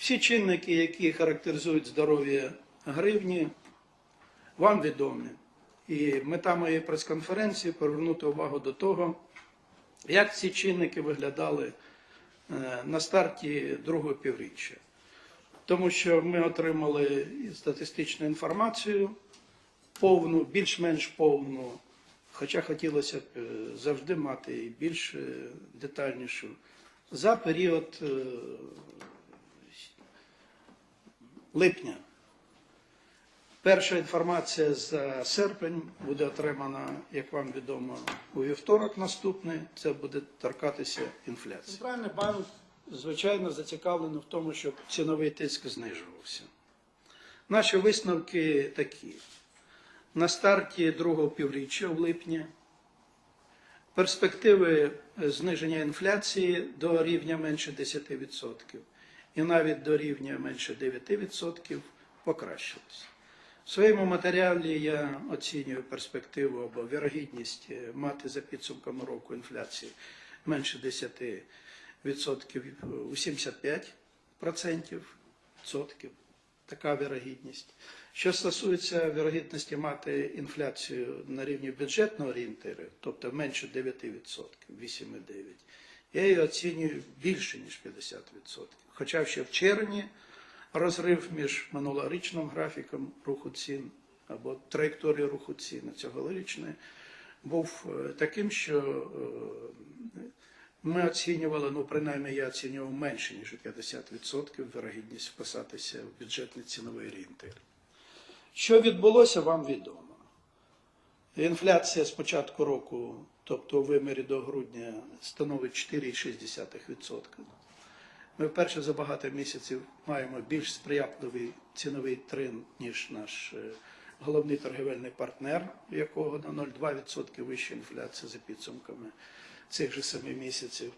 Всі чинники, які характеризують здоров'я гривні, вам відомі. І мета моєї прес-конференції привернути увагу до того, як ці чинники виглядали е, на старті другого півріччя. Тому що ми отримали статистичну інформацію повну, більш-менш повну, хоча хотілося б е, завжди мати більш е, детальнішу, за період липня. Перша інформація за серпень буде отримана, як вам відомо, у вівторок наступний. Це буде торкатися інфляції. Центральний банк, звичайно, зацікавлений в тому, щоб ціновий тиск знижувався. Наші висновки такі. На старті другого півріччя в липні перспективи зниження інфляції до рівня менше 10% і навіть до рівня менше 9% покращились. В своєму матеріалі я оцінюю перспективу або вірогідність е, мати за підсумками року інфляції менше 10% у 75% відсотків. Така вірогідність. Що стосується вірогідності мати інфляцію на рівні бюджетного орієнтиру, тобто менше 9%, 8,9%, я її оцінюю більше, ніж 50%. Хоча ще в червні розрив між минулорічним графіком руху цін або траєкторією руху цін цьогорічної був е, таким, що е, ми оцінювали, ну принаймні я оцінював менше, ніж 50% вирогідність вписатися в бюджетний ціновий орієнтир. Що відбулося, вам відомо. Інфляція з початку року, тобто у вимірі до грудня, становить 4,6%. Ми вперше за багато місяців маємо більш сприятливий ціновий тренд, ніж наш е, головний торгівельний партнер, у якого на 0,2% вища інфляція за підсумками цих же семи місяців.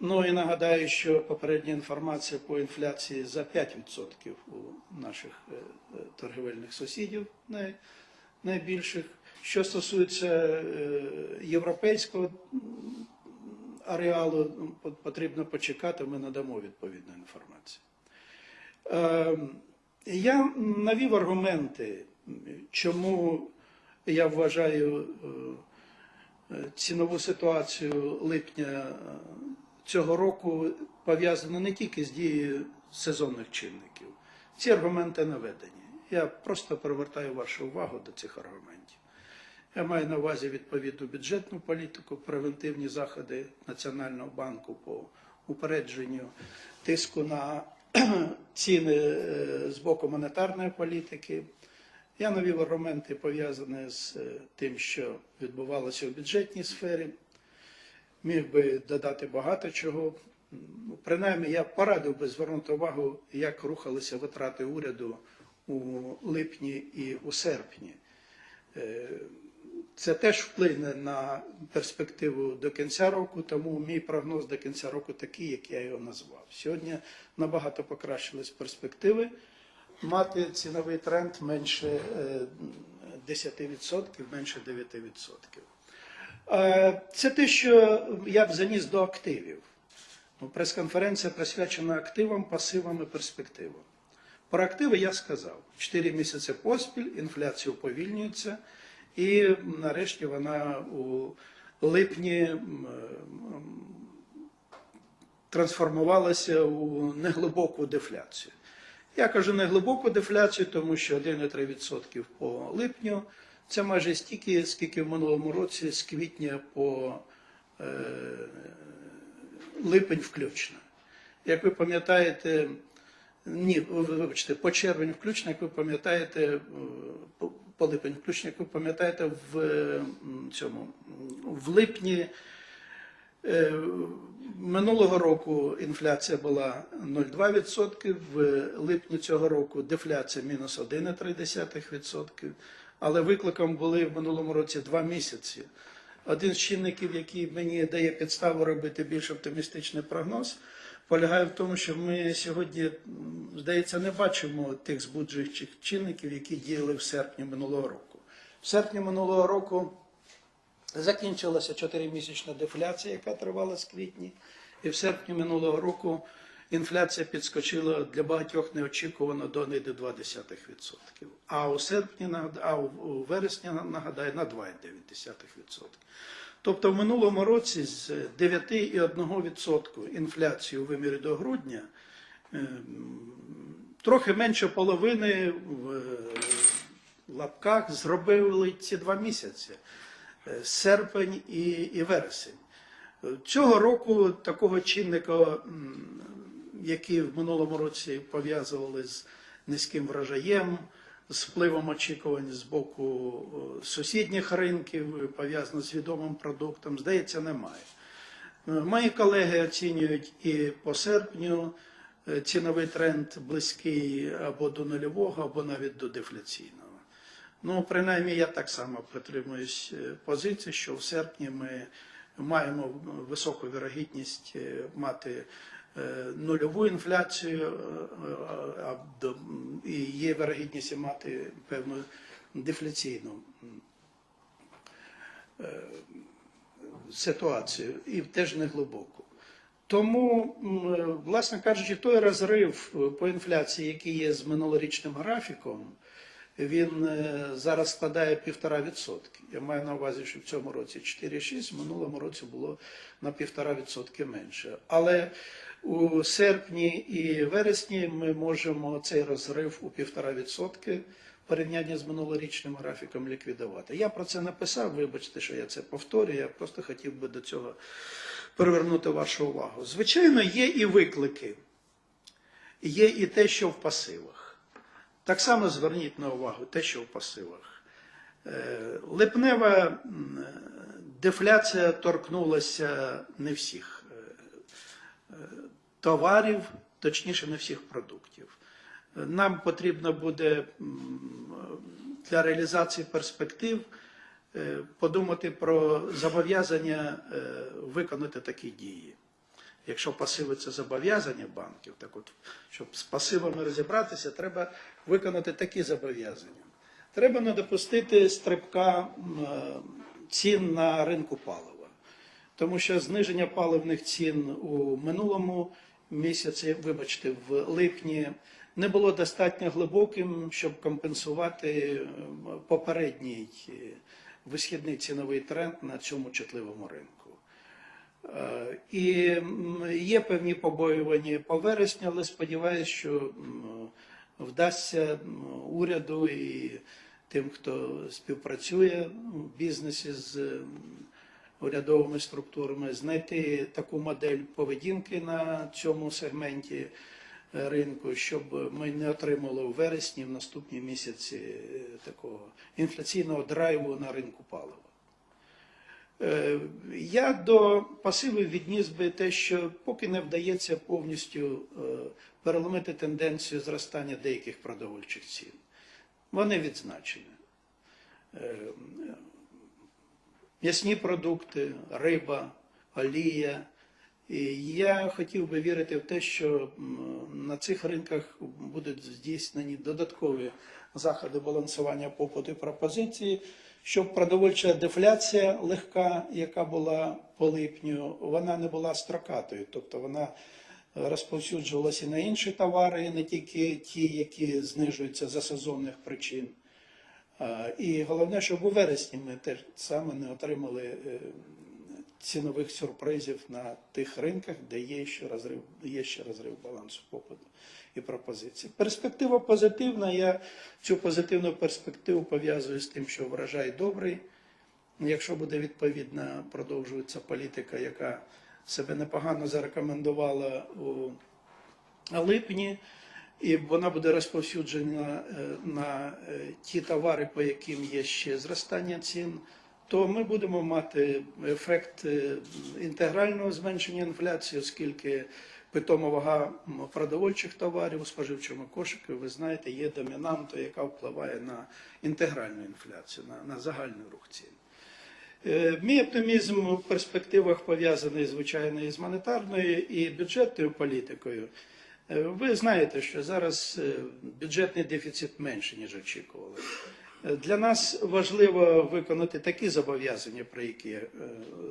Ну і нагадаю, що попередня інформація по інфляції за 5% у наших е, е, торгівельних сусідів найбільших. Що стосується е, європейського ареалу, ну, потрібно почекати, ми надамо відповідну інформацію. Е, Я навів аргументи, чому я вважаю е, цінову ситуацію липня цього року пов'язана не тільки з дією сезонних чинників. Ці аргументи наведені. Я просто привертаю вашу увагу до цих аргументів. Я маю на увазі відповідну бюджетну політику, превентивні заходи Національного банку по упередженню тиску на ціни е, з боку монетарної політики. Я навів аргументи пов'язані з е, тим, що відбувалося в бюджетній сфері. Міг би додати багато чого. Принаймні, я порадив би звернути увагу, як рухалися витрати уряду у липні і у серпні. Е, Це теж вплине на перспективу до кінця року, тому мій прогноз до кінця року такий, як я його назвав. Сьогодні набагато покращились перспективи мати ціновий тренд менше е, 10%, менше 9%. Е, Це те, що я б заніс до активів. Ну, Прес-конференція присвячена активам, пасивам і перспективам. Про активи я сказав. Чотири місяці поспіль, інфляція уповільнюється, і нарешті вона у липні трансформувалася у неглибоку дефляцію. Я кажу неглибоку дефляцію, тому що 1,3% по липню це майже стільки, скільки в минулому році з квітня по е, липень включно. Як ви пам'ятаєте, ні, вибачте, по червень включно, як ви пам'ятаєте, по- по липень включно, як ви пам'ятаєте, в е, цьому в липні е, минулого року інфляція була 0,2%, в липні цього року дефляція мінус 1,3%, але викликом були в минулому році два місяці. Один з чинників, який мені дає підставу робити більш оптимістичний прогноз, полягає в тому, що ми сьогодні, здається, не бачимо тих збуджуючих чинників, які діяли в серпні минулого року. В серпні минулого року закінчилася чотиримісячна дефляція, яка тривала з квітні, і в серпні минулого року інфляція підскочила для багатьох неочікувано до не до 0,2%. А у серпні, а у вересні, нагадаю, на 2,9%. Тобто в минулому році з 9,1% інфляції у вимірі до грудня ем, трохи менше половини в е, лапках зробили ці два місяці е, серпень і, і вересень. Е, Цього року такого чинника, який в минулому році пов'язували з низьким врожаєм, з впливом очікувань з боку сусідніх ринків, пов'язано з відомим продуктом, здається, немає. Е, Мої колеги оцінюють і по серпню е, ціновий тренд близький або до нульового, або навіть до дефляційного. Ну, принаймні, я так само притримуюсь е, позиції, що в серпні ми маємо високу вірогідність е, мати е, нульову інфляцію, е, і є вірогідність мати певну дефляційну ситуацію, і теж не глибоку. Тому, власне кажучи, той розрив по інфляції, який є з минулорічним графіком, він е, зараз складає 1,5%. Я маю на увазі, що в цьому році 4,6, в минулому році було на 1,5% менше. Але у серпні і вересні ми можемо цей розрив у 1,5% в порівнянні з минулорічним графіком ліквідувати. Я про це написав, вибачте, що я це повторюю, я просто хотів би до цього привернути вашу увагу. Звичайно, є і виклики, є і те, що в пасивах. Так само зверніть на увагу те, що в пасивах. Е, Липнева дефляція торкнулася не всіх е, е, товарів, точніше, не всіх продуктів. Нам потрібно буде для реалізації перспектив подумати про зобов'язання виконати такі дії. Якщо пасиви це зобов'язання банків, так от, щоб з пасивами розібратися, треба виконати такі зобов'язання. Треба не допустити стрибка цін на ринку палива, тому що зниження паливних цін у минулому місяці, вибачте, в липні, не було достатньо глибоким, щоб компенсувати попередній е, висхідний ціновий тренд на цьому чутливому ринку. І є певні побоювання по вересню, але сподіваюся, що вдасться уряду і тим, хто співпрацює в бізнесі з урядовими структурами, знайти таку модель поведінки на цьому сегменті е, ринку, щоб ми не отримали у вересні в наступні місяці е, такого інфляційного драйву на ринку палива. Е, Я до пасивів відніс би те, що поки не вдається повністю е, переломити тенденцію зростання деяких продовольчих цін. Вони відзначені. Е, М'ясні продукти, риба, олія. І я хотів би вірити в те, що на цих ринках будуть здійснені додаткові заходи балансування попиту і пропозиції, щоб продовольча дефляція легка, яка була по липню, вона не була строкатою, тобто вона розповсюджувалася на інші товари, не тільки ті, які знижуються за сезонних причин. І головне, щоб у вересні ми теж саме не отримали е, цінових сюрпризів на тих ринках, де є ще розрив, є ще розрив балансу попиту і пропозиції. Перспектива позитивна. Я цю позитивну перспективу пов'язую з тим, що врожай добрий. Якщо буде відповідна продовжується політика, яка себе непогано зарекомендувала у липні, і вона буде розповсюджена е, на е, ті товари, по яким є ще зростання цін, то ми будемо мати ефект е, інтегрального зменшення інфляції, оскільки питома вага продовольчих товарів у споживчому кошику, ви знаєте, є домінантою, яка впливає на інтегральну інфляцію, на, на загальний рух цін. Е, Мій оптимізм у перспективах пов'язаний, звичайно, із монетарною і бюджетною політикою. Е, Ви знаєте, що зараз бюджетний дефіцит менше, ніж очікували. Для нас важливо виконати такі зобов'язання, про які я е,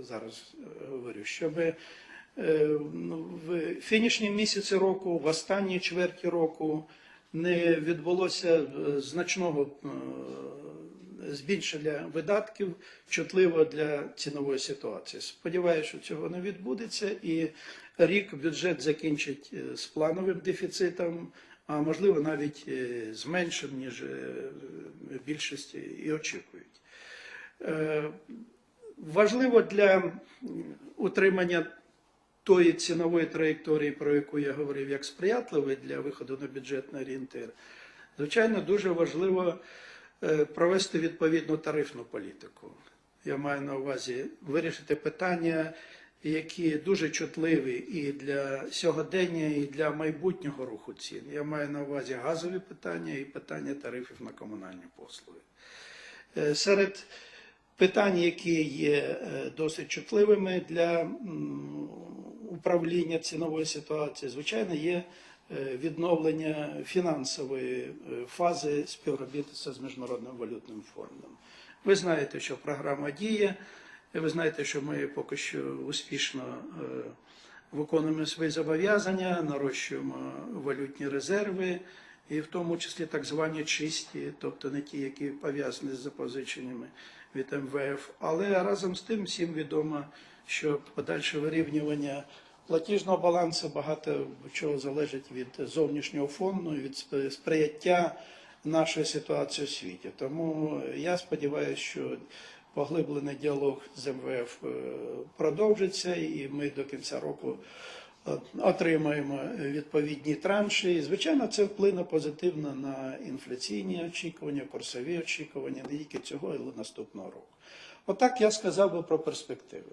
зараз е, говорю, щоб е, ну, в фінішні місяці року, в останній чверті року не відбулося значного збільшення видатків чутливо для цінової ситуації. Сподіваюся, що цього не відбудеться, і рік бюджет закінчить з плановим дефіцитом, а можливо навіть е, з меншим, ніж е, більшості і очікують. Е, Важливо для утримання тої цінової траєкторії, про яку я говорив, як сприятливої для виходу на бюджетний орієнтир, звичайно, дуже важливо провести відповідну тарифну політику. Я маю на увазі вирішити питання, які дуже чутливі і для сьогодення, і для майбутнього руху цін. Я маю на увазі газові питання і питання тарифів на комунальні послуги. Е, Серед питань, які є е, досить чутливими для управління цінової ситуації, звичайно, є е, відновлення фінансової фази співробітництва з Міжнародним валютним фондом. Ви знаєте, що програма діє. Ви знаєте, що ми поки що успішно е, виконуємо свої зобов'язання, нарощуємо валютні резерви, і в тому числі так звані чисті, тобто не ті, які пов'язані з запозиченнями від МВФ. Але разом з тим всім відомо, що подальше вирівнювання платіжного балансу багато чого залежить від зовнішнього фонду, від спри- сприяття нашої ситуації у світі. Тому я сподіваюся, що поглиблений діалог з МВФ е, продовжиться, і ми до кінця року е, отримаємо відповідні транші. І, звичайно, це вплине позитивно на інфляційні очікування, курсові очікування не тільки цього, але наступного року. Отак я сказав би про перспективи.